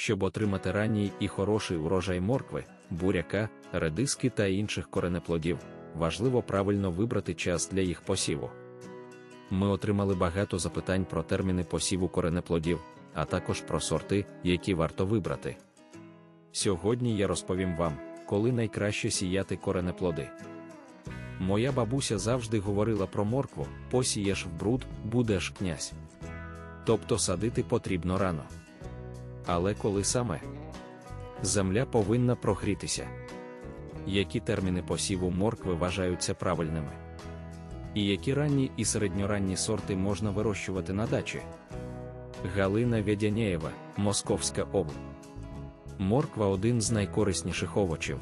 Щоб отримати ранній і хороший урожай моркви, буряка, редиски та інших коренеплодів, важливо правильно вибрати час для їх посіву. Ми отримали багато запитань про терміни посіву коренеплодів, а також про сорти, які варто вибрати. Сьогодні я розповім вам, коли найкраще сіяти коренеплоди. Моя бабуся завжди говорила про моркву: посієш в бруд, будеш князь. Тобто садити потрібно рано. Але коли саме земля повинна прогрітися. Які терміни посіву моркви вважаються правильними? І які ранні і середньоранні сорти можна вирощувати на дачі? Галина Вядяняєва, Московська область. Морква один з найкорисніших овочів.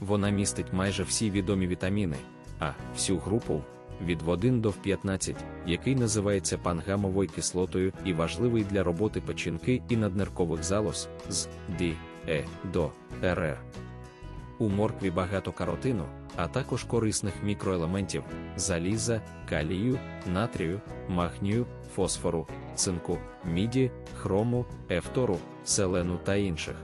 Вона містить майже всі відомі вітаміни, а всю групу від 1 до 15, який називається пангамовою кислотою і важливий для роботи печінки і надниркових залоз з Д, Е до РР. У моркві багато каротину, а також корисних мікроелементів заліза, калію, натрію, магнію, фосфору, цинку, міді, хрому, ефтору, селену та інших.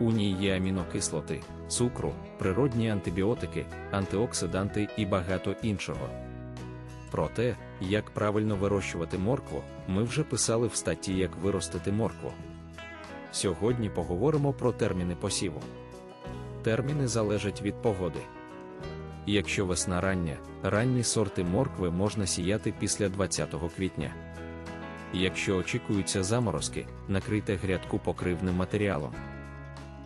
У ній є амінокислоти, цукру, природні антибіотики, антиоксиданти і багато іншого. Про те, як правильно вирощувати моркву, ми вже писали в статті Як виростити моркву. Сьогодні поговоримо про терміни посіву. Терміни залежать від погоди. Якщо весна рання, ранні сорти моркви можна сіяти після 20 квітня. Якщо очікуються заморозки, накрийте грядку покривним матеріалом.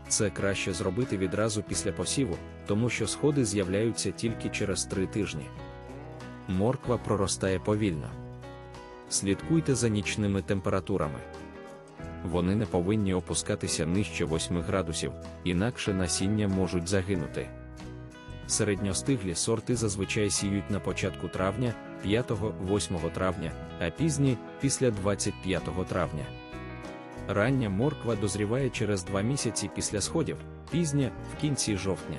Це краще зробити відразу після посіву, тому що сходи з'являються тільки через три тижні. Морква проростає повільно. Слідкуйте за нічними температурами. Вони не повинні опускатися нижче 8 градусів, інакше насіння можуть загинути. Середньостиглі сорти зазвичай сіють на початку травня, 5-8 травня, а пізні після 25 травня. Рання морква дозріває через 2 місяці після сходів, пізня в кінці жовтня.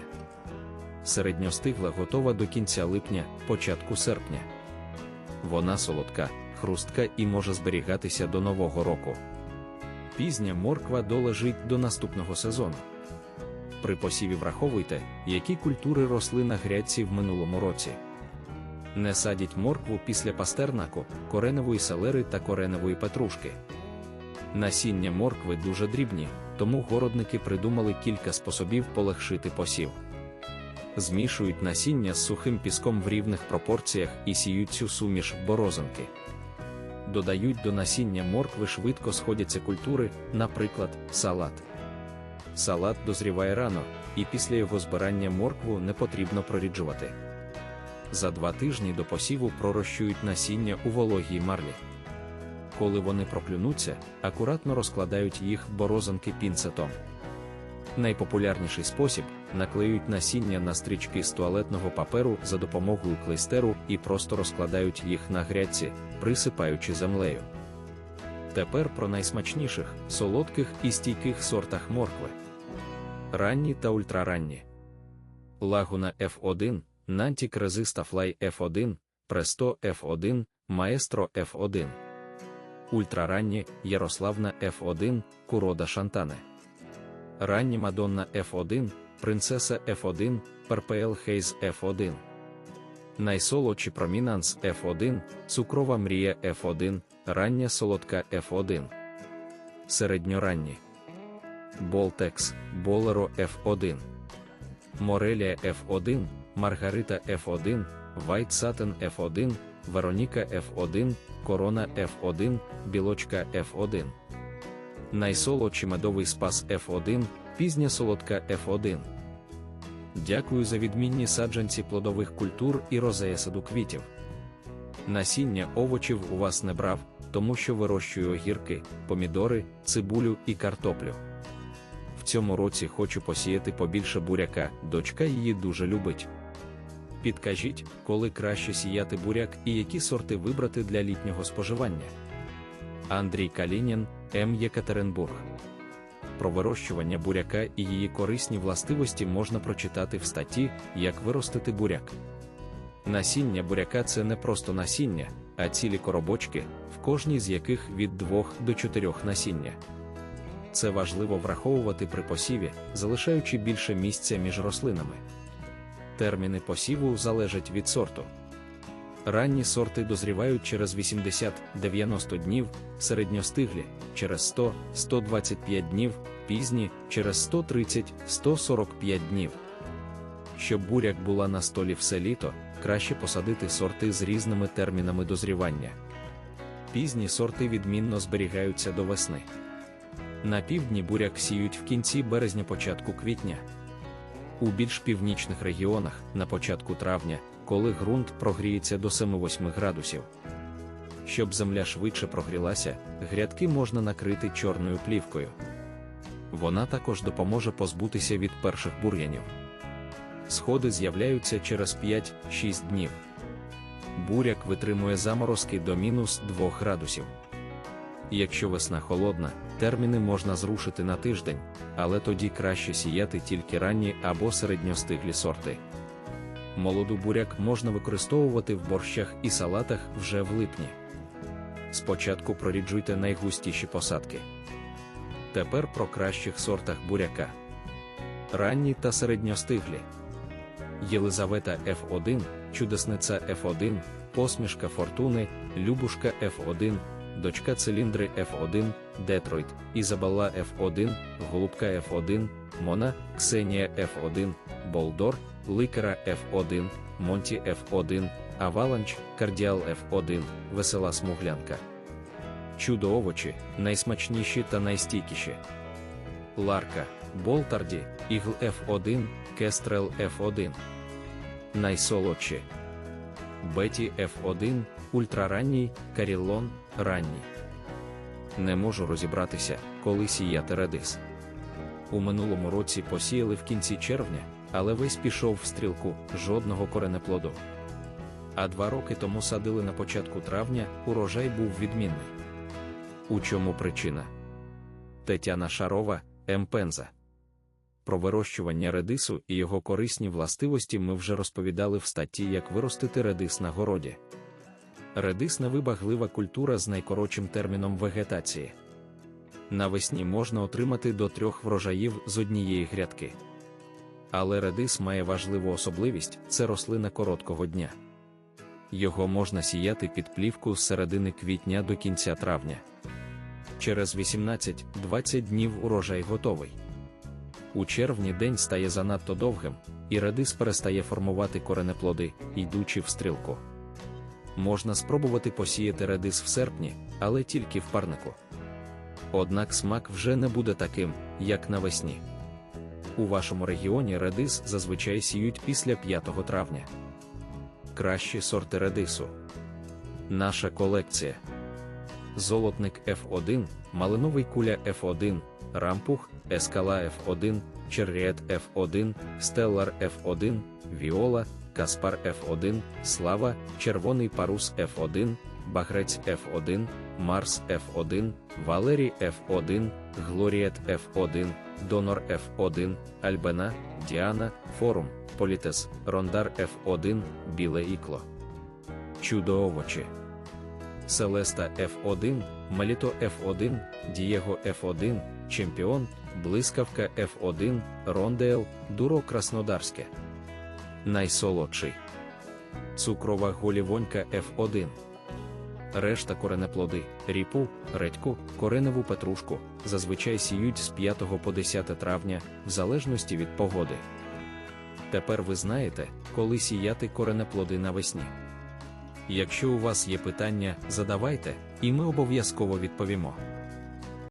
Середньостигла готова до кінця липня, початку серпня. Вона солодка, хрустка і може зберігатися до Нового року. Пізня морква долежить до наступного сезону. При посіві враховуйте, які культури росли на грядці в минулому році. Не садіть моркву після пастернаку, кореневої селери та кореневої петрушки. Насіння моркви дуже дрібні, тому городники придумали кілька способів полегшити посів. Змішують насіння з сухим піском в рівних пропорціях і сіють цю суміш борозинки. Додають до насіння моркви швидко сходяться культури, наприклад, салат. Салат дозріває рано, і після його збирання моркву не потрібно проріджувати. За два тижні до посіву пророщують насіння у вологій марлі. Коли вони проклюнуться, акуратно розкладають їх в борозинки пінцетом. Найпопулярніший спосіб наклеюють насіння на стрічки з туалетного паперу за допомогою клейстеру і просто розкладають їх на грядці, присипаючи землею. Тепер про найсмачніших, солодких і стійких сортах моркви. Ранні та ультраранні. Лагуна F1, Нантік Резиста Флай F1, Престо F1, Маестро F1. Ультраранні Ярославна F1, Курода Шантане. Ранні Мадонна F1, Принцеса F1, Перпел Хейз F1. Найсолодші Промінанс F1, Цукрова Мрія F1, Рання Солодка F1. Середньоранні. Болтекс, Болеро F1. Морелія F1, Маргарита F1, White Satin F1, Вероніка F1, Корона F1, Білочка F1. Найсолодший медовий спас F1, пізня солодка F1. Дякую за відмінні саджанці плодових культур і розея саду квітів. Насіння овочів у вас не брав, тому що вирощую огірки, помідори, цибулю і картоплю. В цьому році хочу посіяти побільше буряка, дочка її дуже любить. Підкажіть, коли краще сіяти буряк і які сорти вибрати для літнього споживання. Андрій Калінін, М. Єкатеринбург. Про вирощування буряка і її корисні властивості можна прочитати в статті Як виростити буряк. Насіння буряка це не просто насіння, а цілі коробочки, в кожній з яких від 2 до 4 насіння. Це важливо враховувати при посіві, залишаючи більше місця між рослинами. Терміни посіву залежать від сорту. Ранні сорти дозрівають через 80-90 днів, середньостиглі через 100-125 днів, пізні через 130-145 днів. Щоб буряк була на столі все літо, краще посадити сорти з різними термінами дозрівання. Пізні сорти відмінно зберігаються до весни. На півдні буряк сіють в кінці березня-початку квітня. У більш північних регіонах на початку травня, коли ґрунт прогріється до 7-8 градусів. Щоб земля швидше прогрілася, грядки можна накрити чорною плівкою. Вона також допоможе позбутися від перших бур'янів. Сходи з'являються через 5-6 днів. Буряк витримує заморозки до мінус 2 градусів. Якщо весна холодна, терміни можна зрушити на тиждень, але тоді краще сіяти тільки ранні або середньостиглі сорти. Молоду буряк можна використовувати в борщах і салатах вже в липні. Спочатку проріджуйте найгустіші посадки. Тепер про кращих сортах буряка. Ранні та середньостиглі. Єлизавета F1, чудесниця F1, посмішка Фортуни, Любушка F1, дочка циліндри F1, Детройт, Ізабелла F1, Голубка F1, Мона, Ксенія F1, Болдор, Ликера F1, Монті F1, Аваланч, Кардіал F1, Весела Смуглянка. Чудо овочі, найсмачніші та найстійкіші. Ларка, Болтарді, Ігл F1, Кестрел F1. Найсолодші. Беті F1, ультраранній, Карілон, ранній. Не можу розібратися, коли сіяти редис. У минулому році посіяли в кінці червня, але весь пішов в стрілку, жодного коренеплоду. А два роки тому садили на початку травня, урожай був відмінний. У чому причина? Тетяна Шарова, Емпенза. Про вирощування редису і його корисні властивості ми вже розповідали в статті Як виростити редис на городі. Редис невибаглива культура з найкоротшим терміном вегетації. Навесні можна отримати до трьох врожаїв з однієї грядки. Але редис має важливу особливість це рослина короткого дня. Його можна сіяти під плівку з середини квітня до кінця травня. Через 18-20 днів урожай готовий. У червні день стає занадто довгим, і редис перестає формувати коренеплоди, йдучи в стрілку. Можна спробувати посіяти редис в серпні, але тільки в парнику. Однак смак вже не буде таким, як навесні. У вашому регіоні редис зазвичай сіють після 5 травня. Кращі сорти редису. Наша колекція. Золотник F1, малиновий куля F1, рампух, ескала F1, черріет F1, стеллар F1, віола, каспар F1, слава, червоний парус F1, багрець F1, Марс F1, Валерій F1, Глоріет F1, Донор F1, Альбена, Діана, Форум, Політес, Рондар F1, Біле ікло. Чудо овочі. Селеста F1, Маліто F1, Дієго F1, Чемпіон, Блискавка F1, Рондейл, Дуро Краснодарське. Найсолодший. Цукрова голівонька F1. Решта коренеплоди, ріпу, редьку, кореневу петрушку зазвичай сіють з 5 по 10 травня, в залежності від погоди. Тепер ви знаєте, коли сіяти коренеплоди навесні. Якщо у вас є питання, задавайте, і ми обов'язково відповімо.